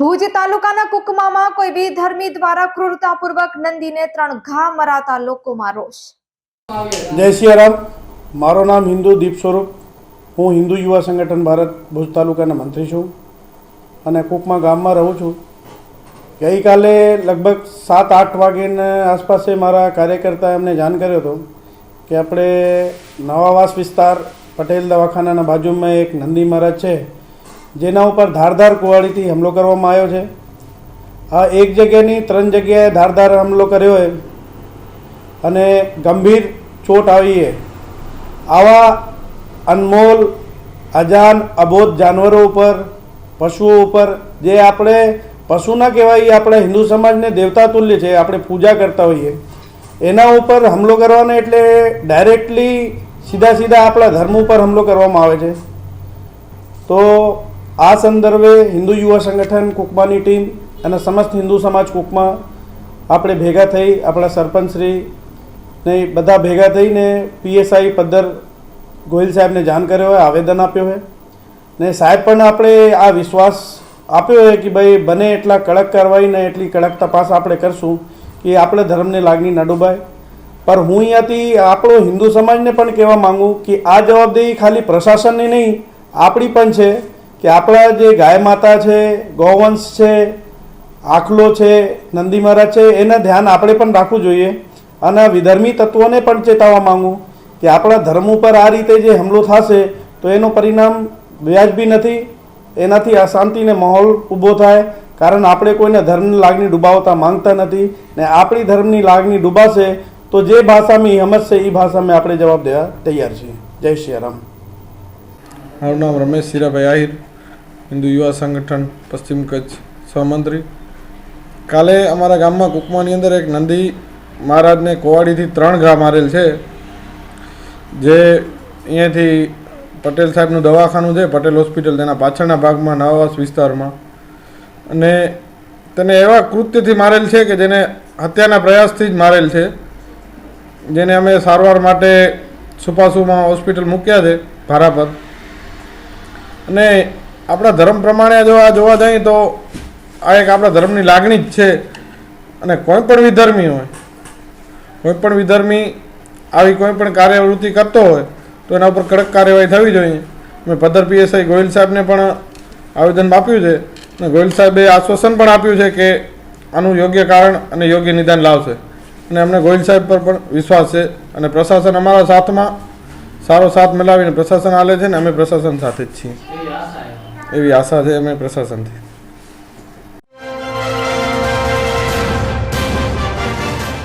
ભુજ તાલુકાના કુકમામાં કોઈ બી ધર્મી દ્વારા ક્રૂરતાપૂર્વક નંદીને ત્રણ ઘા મરાતા લોકોમાં રોષ. જય સિયારામ. મારું નામ હિન્દુ દીપ સ્વરૂપ. હું હિન્દુ યુવા સંગઠન ભારત ભુજ તાલુકાના મંત્રી છું અને કુકમા ગામમાં રહું છું. ગઈકાલે લગભગ સાત, આઠ વાગ્યાના આસપાસે મારા કાર્યકર્તા એમને જાણ કર્યો હતો કે આપણે નવાવાસ વિસ્તાર પટેલ દવાખાનાના બાજુમાં એક નંદી મહારાજ છે. જેના ઉપર ધારધાર કુવાડીથી હુમલો કરવામાં આવ્યો છે. આ એક જગ્યાની ત્રણ જગ્યાએ ધારધાર હુમલો કર્યો હોય અને ગંભીર ચોટ આવી છે. આવા અનમોલ, અજાન, અબોધ જાનવરો ઉપર, પશુઓ ઉપર, જે આપણે પશુના કહેવાય આપણા હિન્દુ સમાજને દેવતા તુલ્ય છે, આપણે પૂજા કરતા હોઈએ. એના ઉપર હુમલો કરવાનો એટલે ડાયરેક્ટલી સીધા સીધા આપણા ધર્મ ઉપર હુમલો કરવામાં આવે છે. તો આ સંદર્ભે હિન્દુ યુવા સંગઠન કુકમાની ટીમ અને સમસ્ત હિન્દુ સમાજ કુકમાં આપણે ભેગા થઈ આપણા સરપંચશ્રી ને બધા ભેગા થઈને પીએસઆઈ પદ્ધર ગોહિલ સાહેબને જાણ કર્યો હોય, આવેદન આપ્યો હોય. ને સાહેબ પણ આપણે આ વિશ્વાસ આપ્યો હોય કે ભાઈ બને એટલા કડક કાર્યવાહી ને એટલી કડક તપાસ આપણે કરશું કે આપણે ધર્મને લાગણી ન ડૂબાય. પણ હું અહીંયાથી આપણો હિન્દુ સમાજને પણ કહેવા માંગુ કે આ જવાબદારી ખાલી પ્રશાસનની નહીં, આપણી પણ છે. કે આપણા જે ગાય માતા છે, ગૌવંશ છે, આખલો છે, નંદી મહારાજ છે, એના ધ્યાન આપણે પણ રાખવું જોઈએ અને વિધર્મી તત્વોને પણ ચેતવવા માગું કે આપણા ધર્મ ઉપર આ રીતે જે હુમલો થશે, તો એનું પરિણામ વ્યાજબી નથી, એનાથી અશાંતિને માહોલ ઊભો થાય, કારણ આપણે કોઈને ધર્મની લાગણી ડૂબાવતા માંગતા નથી ને આપણી ધર્મની લાગણી ડૂબાશે, તો જે ભાષામાં સમજશે એ ભાષામાં આપણે જવાબ દેવા તૈયાર છીએ. જય શ્રી રામ. મારું નામ રમેશ સિરાભાઈ આહિર. હિન્દુ યુવા સંગઠન, પશ્ચિમ કચ્છ સહમંત્રી. કાલે અમારા ગામમાં કુકમાની અંદર એક નંદી મહારાજને કોવાડીથી ત્રણ ઘા મારેલ છે. જે અહીંયાથી પટેલ સાહેબનું દવાખાનું છે, પટેલ હોસ્પિટલ, તેના પાછળના ભાગમાં, નવાવાસ વિસ્તારમાં. અને તેને એવા કૃત્યથી મારેલ છે કે જેને હત્યાના પ્રયાસથી જ મારેલ છે. જેને અમે સારવાર માટે સુપાસુમાં હોસ્પિટલ મૂક્યા છે ભારા પર અને આપણા ધર્મ પ્રમાણે જો આ જોવા જઈએ તો આ એક આપણા ધર્મની લાગણી જ છે. અને કોઈ પણ વિધર્મી હોય, કોઈ પણ વિધર્મી આવી કોઈ પણ કાર્યવૃત્તિ કરતો હોય, તો એના ઉપર કડક કાર્યવાહી થવી જોઈએ. મેં પદર પીએસઆઈ ગોયલ સાહેબને પણ આવેદન આપ્યું છે. અને ગોયલ સાહેબે આશ્વાસન પણ આપ્યું છે કે આનું યોગ્ય કારણ અને યોગ્ય નિદાન લાવશે. અને અમને ગોયલ સાહેબ પર પણ વિશ્વાસ છે. અને પ્રશાસન અમારા સાથમાં સારો સાથ મિલાવીને પ્રશાસન હાલે છે ને અમે પ્રશાસન સાથે જ છીએ. એવી આશા છે અમે પ્રશાસનથી.